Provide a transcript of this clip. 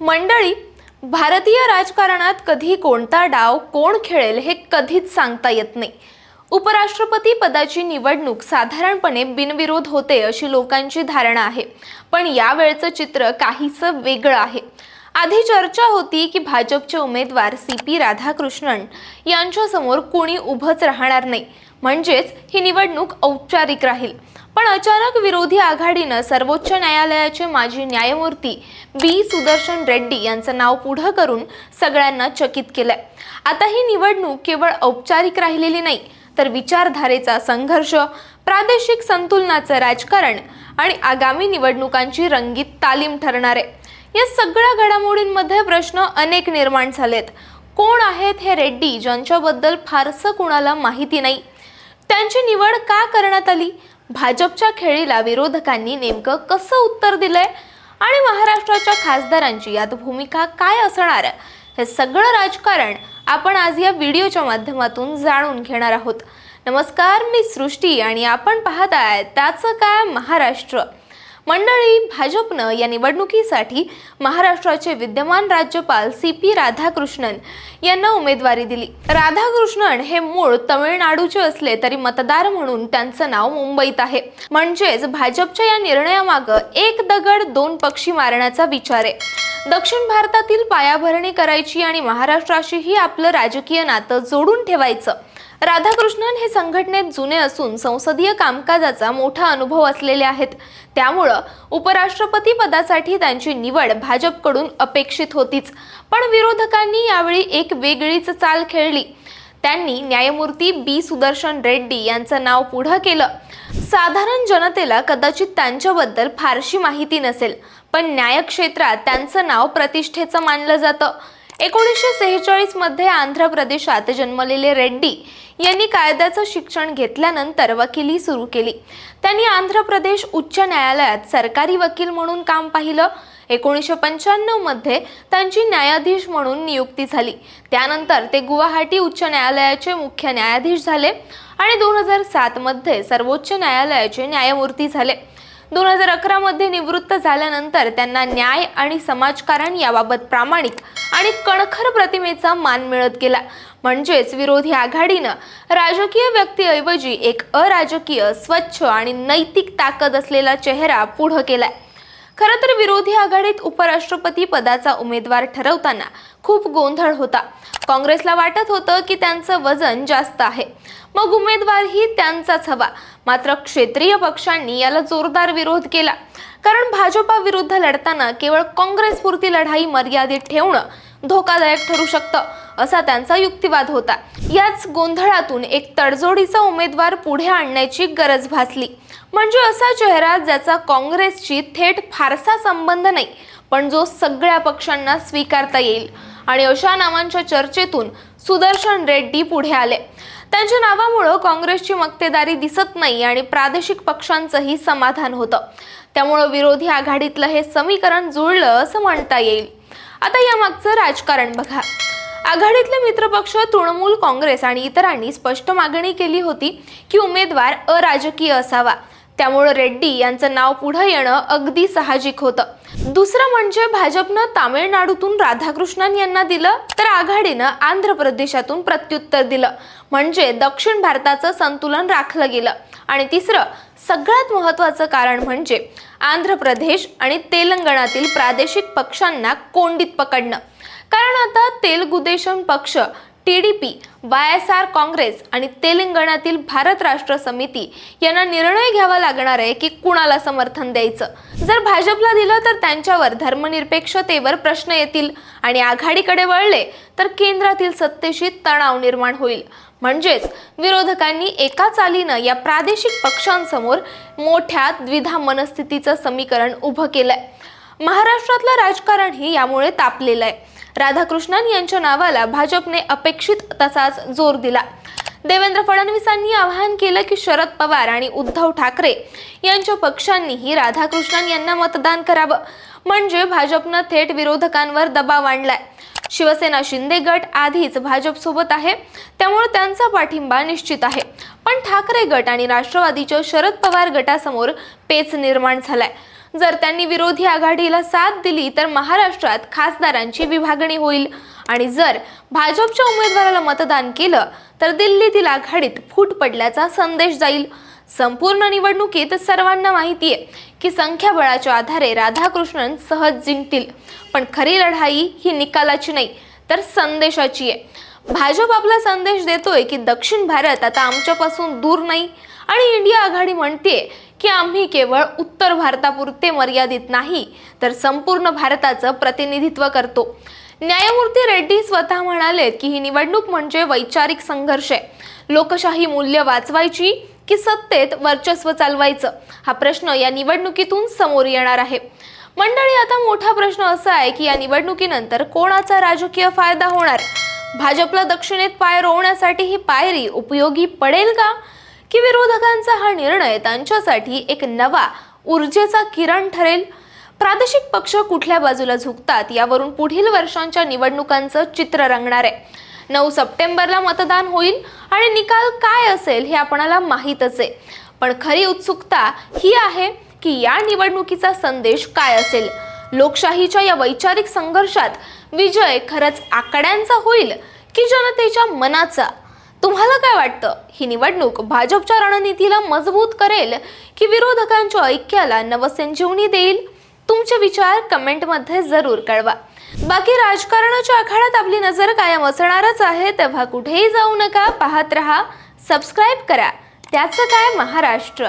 मंडळी भारतीय राजकारणात कधी कोणता डाव कोण खेळेल हे कधीच सांगता येत नाही. उपराष्ट्रपती पदाची निवडणूक साधारणपणे बिनविरोध होते अशी लोकांची धारणा आहे. पण यावेळचं चित्र काहीसं वेगळं आहे. आधी चर्चा होती की भाजपचे उमेदवार सी पी राधाकृष्णन यांच्यासमोर कोणी उभंच राहणार नाही. म्हणजेच ही निवडणूक औपचारिक राहील. पण अचानक विरोधी आघाडीनं सर्वोच्च न्यायालयाचे माजी न्यायमूर्ती बी. सुदर्शन रेड्डी यांचं नाव पुढं करून सगळ्यांना चकित केलंय. आता ही निवडणूक केवळ औपचारिक राहिलेली नाही तर विचारधारेचा संघर्ष प्रादेशिक संतुलनाचं राजकारण आणि आगामी निवडणुकांची रंगीत तालीम ठरणार आहे. या सगळ्या घडामोडींमध्ये प्रश्न अनेक निर्माण झालेत. कोण आहेत हे रेड्डी ज्यांच्याबद्दल फारसं कुणाला माहिती नाही? त्यांची निवड का करण्यात आली? भाजपच्या खेळीला विरोधकांनी नेमकं कसं उत्तर दिलंय? आणि महाराष्ट्राच्या खासदारांची यात भूमिका काय असणार? हे सगळं राजकारण आपण आज या व्हिडिओच्या माध्यमातून जाणून घेणार आहोत. नमस्कार मी सृष्टी आणि आपण पाहत आहे त्याचं काय महाराष्ट्र. मंडळी भाजपनं या निवडणुकीसाठी महाराष्ट्राचे विद्यमान राज्यपाल सी पी राधाकृष्णन यांना उमेदवारी दिली. राधाकृष्णन हे मूळ तमिळनाडूचे असले तरी मतदार म्हणून त्यांचं नाव मुंबईत आहे. म्हणजेच भाजपच्या या निर्णयामागं एक दगड दोन पक्षी मारण्याचा विचार आहे. दक्षिण भारतातील पायाभरणी करायची आणि महाराष्ट्राशीही आपलं राजकीय नातं जोडून ठेवायचं. राधाकृष्णन हे संघटनेत जुने असून संसदीय कामकाजाचा मोठा अनुभव असलेले आहेत. त्यामुळं उपराष्ट्रपती पदासाठी त्यांची निवड भाजपकडून अपेक्षित होतीच. पण विरोधकांनी यावेळी एक वेगळीच चाल खेळली. त्यांनी न्यायमूर्ती बी सुदर्शन रेड्डी यांचं नाव पुढं केलं. साधारण जनतेला कदाचित त्यांच्याबद्दल फारशी माहिती नसेल पण न्यायक्षेत्रात त्यांचं नाव प्रतिष्ठेचं मानलं जातं. एकोणीसशे सेहेचाळीसमध्ये आंध्र प्रदेशात जन्मलेले रेड्डी यांनी कायद्याचं शिक्षण घेतल्यानंतर वकिली सुरू केली. त्यांनी आंध्र प्रदेश उच्च न्यायालयात सरकारी वकील म्हणून काम पाहिलं. एकोणीसशे पंच्याण्णवमध्ये त्यांची न्यायाधीश म्हणून नियुक्ती झाली. त्यानंतर ते गुवाहाटी उच्च न्यायालयाचे मुख्य न्यायाधीश झाले आणि दोन हजार सात मध्ये सर्वोच्च न्यायालयाचे न्यायमूर्ती झाले. दोन हजार अकरामध्ये निवृत्त झाल्यानंतर त्यांना न्याय आणि समाजकारण याबाबत प्रामाणिक आणि कणखर प्रतिमेचा मान मिळत गेला. म्हणजेच विरोधी आघाडीनं राजकीय व्यक्तीऐवजी एक अराजकीय स्वच्छ आणि नैतिक ताकद असलेला चेहरा पुढं केलाय. खरं तर विरोधी आघाडीत उपराष्ट्रपती पदाचा उमेदवार ठरवताना खूप गोंधळ होता. काँग्रेसला वाटत होतं की त्यांचं वजन जास्त आहे. मग उमेदवारही त्यांचाच हवा. मात्र क्षेत्रीय पक्षांनी याला जोरदार विरोध केला. कारण भाजपा विरुद्ध लढताना केवळ काँग्रेसपुरती लढाई मर्यादित ठेवणं धोकादायक ठरू शकतं असा त्यांचा युक्तिवाद होता. याच गोंधळातून एक तडजोडीचा उमेदवार पुढे आणण्याची गरज भासली. म्हणजे असा चेहरा ज्याचा काँग्रेसशी थेट फारसा संबंध नाही पण जो सगळ्या पक्षांना स्वीकारता येईल. आणि अशा नावांच्या चर्चेतून सुदर्शन रेड्डी पुढे आले. त्यांच्या नावामुळं काँग्रेसची मक्तेदारी दिसत नाही आणि प्रादेशिक पक्षांचंही समाधान होतं. त्यामुळं विरोधी आघाडीतलं हे समीकरण जुळलं असं म्हणता येईल. आता यामागचं राजकारण बघा. आघाडीतले मित्रपक्ष तृणमूल काँग्रेस आणि इतरांनी स्पष्ट मागणी केली होती की उमेदवार अराजकीय असावा. त्यामुळं रेड्डी यांचं नाव पुढं येणं अगदी साहजिक होतं. दुसरं म्हणजे भाजपनं तामिळनाडूतून राधाकृष्णन यांना दिलं तर आघाडीनं आंध्र प्रदेशातून प्रत्युत्तर दिलं. म्हणजे दक्षिण भारताचं संतुलन राखलं गेलं. आणि तिसरं सगळ्यात महत्त्वाचं कारण म्हणजे आंध्र प्रदेश आणि तेलंगणातील प्रादेशिक पक्षांना कोंडीत पकडणं. कारण आता तेलगुदेशम पक्ष T D P Y S R Congress आणि तेलंगणातील भारत राष्ट्र समिती यांना निर्णय घ्यावा लागणार आहे की कुणाला समर्थन द्यायचं. जर भाजपला दिलं तर त्यांच्यावर धर्मनिरपेक्षतेवर प्रश्न येतील आणि आघाडीकडे वळले तर केंद्रातील सत्तेशी तणाव निर्माण होईल. म्हणजेच विरोधकांनी एका चालीनं या प्रादेशिक पक्षांसमोर मोठ्या द्विधा मनस्थितीचं समीकरण उभं केलंय. महाराष्ट्रातलं राजकारणही यामुळे तापलेलं आहे. राधाकृष्णन यांच्या नावाला भाजपने अपेक्षित तसाच जोर दिला. देवेंद्र फडणवीसांनी आवाहन केलं की शरद पवार आणि उद्धव ठाकरे यांच्या पक्षांनीही राधाकृष्णन यांना मतदान करावं. म्हणजे भाजपनं थेट विरोधकांवर दबाव आणलाय. शिवसेना शिंदे गट आधीच भाजपसोबत आहे. त्यामुळे त्यांचा पाठिंबा निश्चित आहे. पण ठाकरे गट आणि राष्ट्रवादीच्या शरद पवार गटासमोर पेच निर्माण झालाय. जर त्यांनी विरोधी आघाडीला साथ दिली तर महाराष्ट्रात खासदारांची विभागणी होईल. आणि जर भाजपच्या उमेदवाराला मतदान केलं तर दिल्लीतील आघाडीत फूट पडल्याचा संदेश जाईल. संपूर्ण निवडणुकीत सर्वांना माहिती आहे की संख्याबळाच्या आधारे राधाकृष्णन सहज जिंकतील. पण खरी लढाई ही निकालाची नाही तर संदेशाची आहे. भाजप आपला संदेश देतोय की दक्षिण भारत आता आमच्यापासून दूर नाही. आणि इंडिया आघाडी म्हणते की आम्ही केवळ उत्तर भारतापुरते मर्यादित नाही तर संपूर्ण भारताचं प्रतिनिधित्व करतो. न्यायमूर्ती रेड्डी स्वतः म्हणाले की ही निवडणूक म्हणजे वैचारिक संघर्ष आहे. लोकशाही मूल्य वाचवायची की सत्तेत वर्चस्व चालवायचं? हा प्रश्न या निवडणुकीतून समोर येणार आहे. मंडळी आता मोठा प्रश्न असा आहे की या निवडणुकीनंतर कोणाचा राजकीय फायदा होणार? भाजपला दक्षिणेत पाय रोवण्यासाठी ही पायरी उपयोगी पडेल का? की विरोधकांचा हा निर्णय त्यांच्यासाठी एक नवा ऊर्जेचा किरण ठरेल? प्रादेशिक पक्ष कुठल्या बाजूला झुकतात यावरून पुढील वर्षांच्या निवडणुकांचं चित्र रंगणार आहे. नऊ सप्टेंबरला मतदान होईल आणि निकाल काय असेल हे आपणाला माहीतच आहे. पण खरी उत्सुकता ही आहे की या निवडणुकीचा संदेश काय असेल? लोकशाहीच्या या वैचारिक संघर्षात विजय खरंच आकड्यांचा होईल की जनतेच्या मनाचा? तुम्हाला काय वाटतं? ही निवडणूक भाजपच्या रणनीतीला मजबूत करेल की विरोधकांच्या ऐक्याला नवसंजीवनी देईल? तुमचे विचार कमेंटमध्ये जरूर कळवा. बाकी राजकारणाच्या आखाड्यात आपली नजर कायम असणारच आहे तेव्हा कुठेही जाऊ नका पाहत रहा सबस्क्राईब करा. त्याचं काय? महाराष्ट्र.